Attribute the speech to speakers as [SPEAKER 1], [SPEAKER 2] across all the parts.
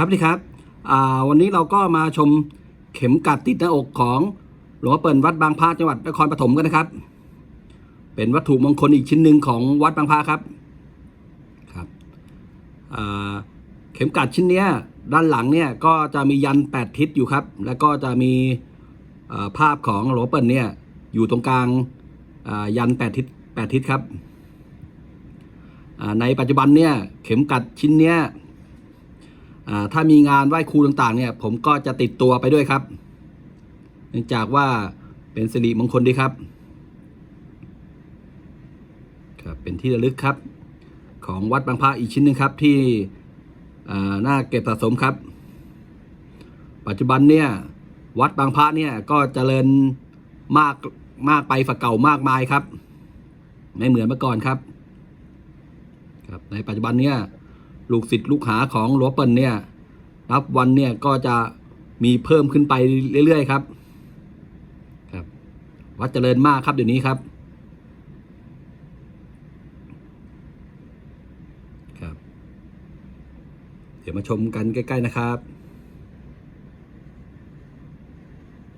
[SPEAKER 1] ครับนี่ครับอ่าวันนี้เราก็มาชมเข็มกัดติดหน้าอกของหลวงพ่อเปิ่นวัดบางพระจังหวัดนครปฐมกันนะครับ เป็นวัตถุมงคลอีกชิ้นหนึ่งของวัดบางพระครับครับอ่าเข็มกัดชิ้นเนี้ยด้านหลังเนี่ยก็จะมียันแปดทิศอยู่ครับ แล้วก็จะมีอ่าภาพของหลวงพ่อเปิ่นเนี่ยอยู่ตรงกลางอ่ายันแปดทิศแปดทิศครับอ่าในปัจจุบันเนี่ยเข็มกัดชิ้นเนี้ย ถ้ามีงานไหว้ครูต่างๆ เนี่ยผมก็จะติดตัวไปด้วยครับ เนื่องจากว่าเป็นสิริมงคลดีครับ ครับ เป็นที่ระลึกครับ ของวัดบางพระอีกชิ้นหนึ่งครับที่อ่าน่าเก็บสะสมครับ ปัจจุบันเนี่ยวัดบางพระเนี่ยก็เจริญมากมากไปฝักเก่ามากมายครับ ไม่เหมือนเมื่อก่อนครับ ครับ ในปัจจุบันเนี่ย ลูกศิษย์ลูกหาของหลวงเปิ่นเนี่ยนับวันเนี่ยก็จะมีเพิ่มขึ้นไปเรื่อยๆครับ ครับ วัดเจริญมากครับเดี๋ยวนี้ครับ ครับ เดี๋ยวมาชมกันใกล้ ๆ นะครับ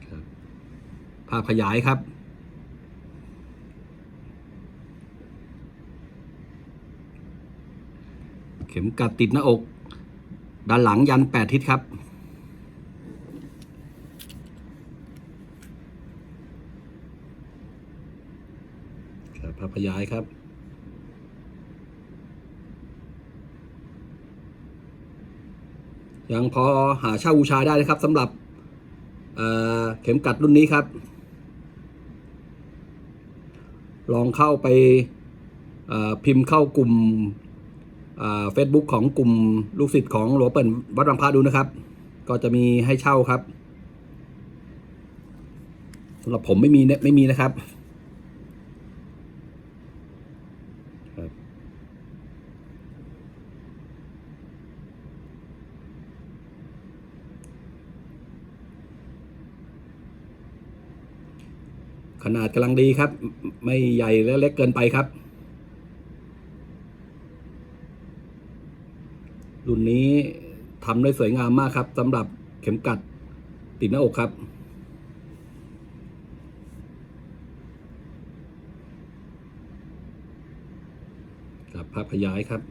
[SPEAKER 1] ครับภาพขยายครับ เข็มกัดติดหน้าอก ด้านหลังยันแปดทิศครับ ครับภาพขยายครับยังพอหาเช่าบูชาได้นะครับสำหรับเเข็มกัดรุ่นนี้ครับ ลองเข้าไปพิมพ์เข้ากลุ่ม เฟซบุ๊กของกลุ่มลูกศิษย์ของหลวงเปิ่นวัดบางพระดูนะครับ ก็จะมีให้เช่าครับสำหรับผมไม่มีเนี่ยไม่มีนะครับขนาดกำลังดีครับ ไม่ใหญ่และเล็กเกินไปครับ รุ่นนี้ทำได้สวยงามมากครับสำหรับเข็มกัดติดหน้าอกครับครับภาพขยายครับ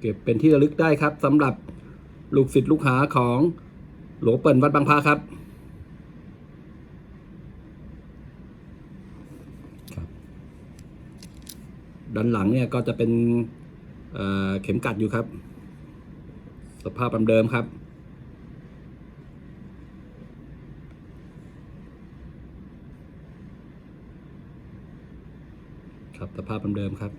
[SPEAKER 1] เก็บเป็นที่ระลึกได้ครับสำหรับลูกศิษย์ลูกหาของ หลวงเปิ่นวัดบางพระครับด้านหลังเนี่ยก็จะเป็นเเข็มกัดอยู่ครับ สภาพเดิมครับ ครับสภาพเดิมครับ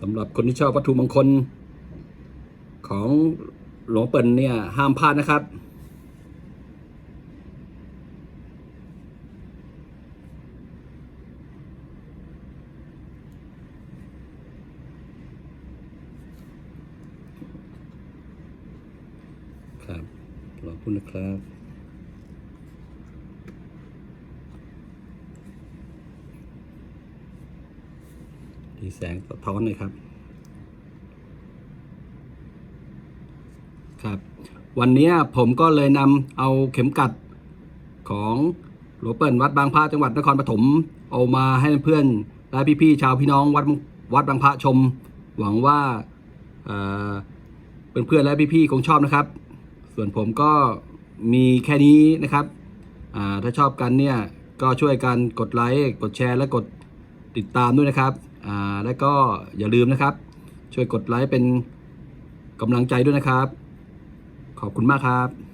[SPEAKER 1] สำหรับคนที่ชอบวัตถุมงคล ของหลวงเปิ่นเนี่ย ห้ามพลาดนะครับ ครับขอบคุณนะครับ ดีแสงสะท้อนเลยครับครับ วันนี้ผมก็เลยนำเอาเข็มกัดของหลวงเปิ่นวัดบางพระจังหวัดนครปฐมเอามาให้เพื่อนและพี่ๆชาวพี่น้องวัดวัดบางพระชม หวังว่าเอ่อเพื่อนๆและพี่ๆคงชอบนะครับ ส่วนผมก็มีแค่นี้นะครับถ้าชอบกันเนี่ยก็ช่วยกันกดไลค์กดแชร์และกดติดตามด้วยนะครับ อ่าและก็อย่าลืมนะครับ ช่วยกดไลค์เป็นกำลังใจด้วยนะครับ ขอบคุณมากครับ